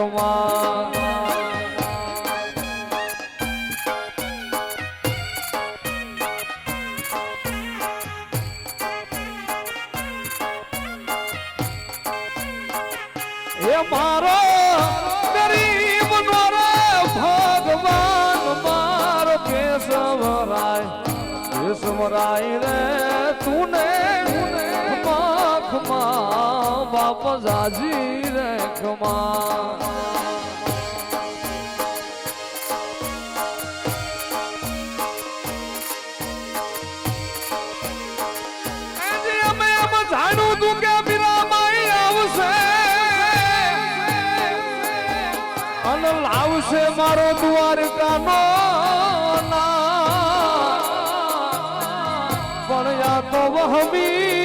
કમા એ મારો ગરીબ મારો ભગવાન મારો કેશવરાય કેશવરાય રે. બાપ જાજી રે ખમા આજે અમે એમ જાણ્યું તું કે મીરાબાઈ આવશે અને લાવશે મારો દ્વારકાનો પણ યા તો વહમી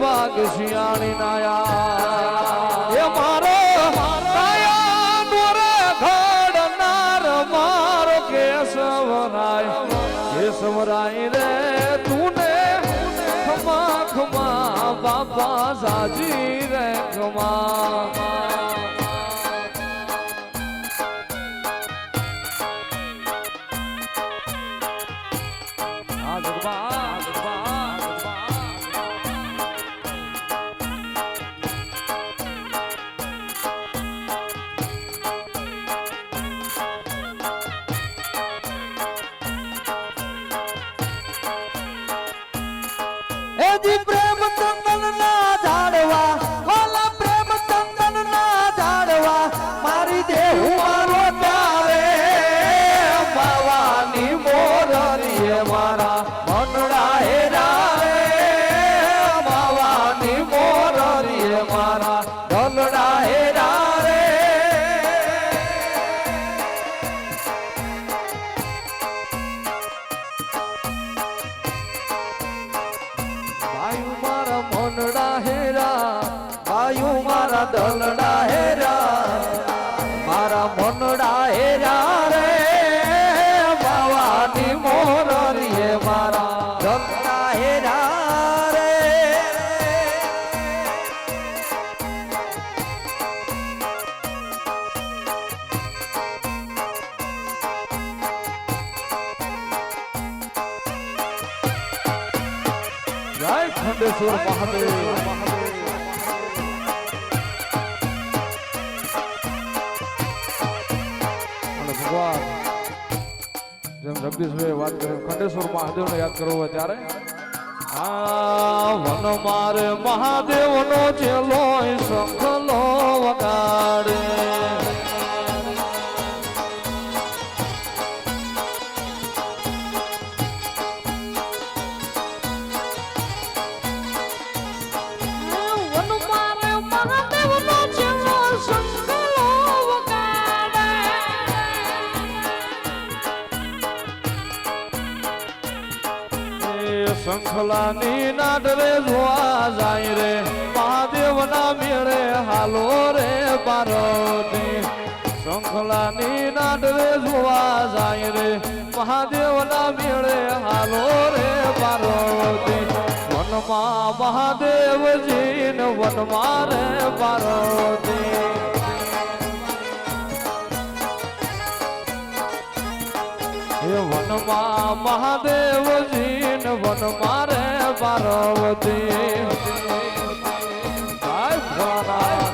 ભાગ શિયાળી નાયા એ મારો નાયા નોરે ઘડનાર મારો કેશવરાય. કેશવરાય રે તુને ખમા ખમા બાપા સાજી રે ખમા. મારા ઢોલડા હેરા રે ભાઈ મારા મોનડા હેરા ભાઈ મારા દલડા ખંડેશ્વર મહાદેવ જેમ જગદીશભાઈ વાત કરી, ખંડેશ્વર મહાદેવને યાદ કરવો હોય ત્યારે, આ વન મારે મહાદેવનો ચેલો શંખલો શંખલાની નાડરે જોવા જાય રે, મહાદેવના મેળે હાલો રે પાર્વતી. શંખલાની નાડરે જોવા જાય રે, મહાદેવના મેળે હાલો રે પાર્વતી. વનમાં મહાદેવજી વનમાં રે પાર્વતી. વનમાં મહાદેવજી વનમાં પાર્વતી જય ભોળાનાથ,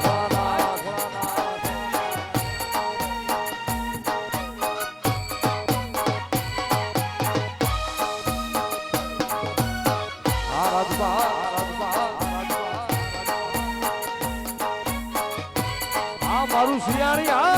ભોળાનાથ,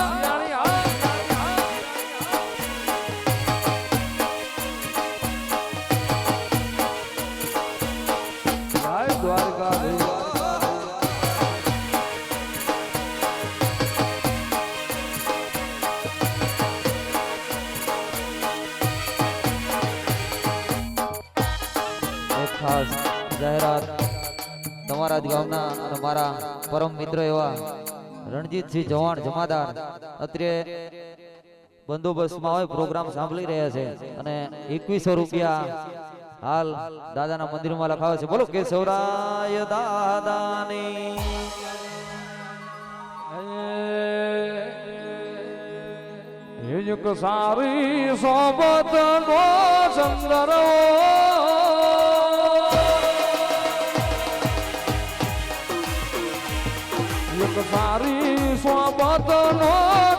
ખાસ જાહેરાત તમારા જ ગામના અને મારા પરમ મિત્ર એવા રણજીતસિંહ ચૌહાણ જમાદાર અત્રે બંદોબસ્તમાં હોય, પ્રોગ્રામ સાંભળી રહ્યા છે અને એકવીસો રૂપિયા હાલ દાદાના મંદિરમાં લખાવે છે. બોલો, કેશવરાય દાદાની. એક સારી સોબત નો ચંદર સારી સોબત નો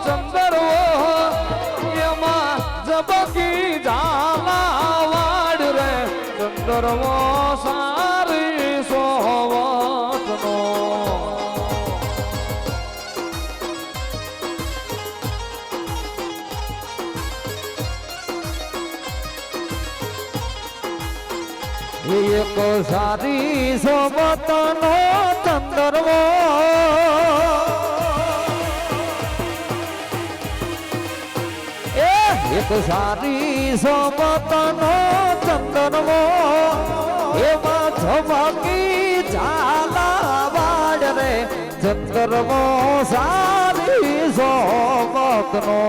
ચંદર એમાં જબકી ઝાલા વાડ રે. ચંદરવો સારી સોબત નો એક સારી સોબતનો ચંદરવો. એક સારી સમતનો ચંદરવો એમાં ઝમકી ઝાલા વાડ રે. ચંદરવો સારી સોબતનો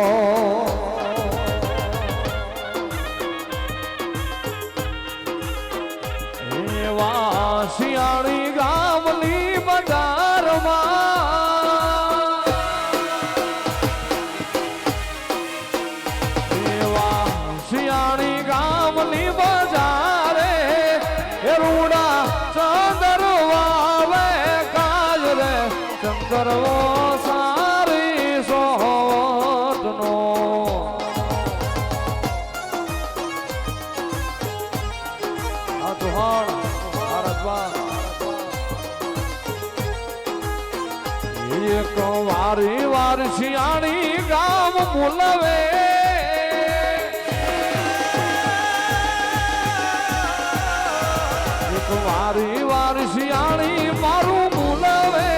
એક વારી વાર શિયાળી ગામ બોલવે એક વારી વાર શિયાળી મારું બોલવે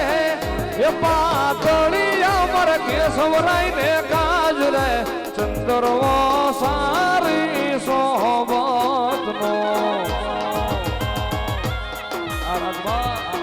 એ પાતળી અમર કેશવરાય ને કાજ રે. ચંદ્રવો સારી સોબત નો આ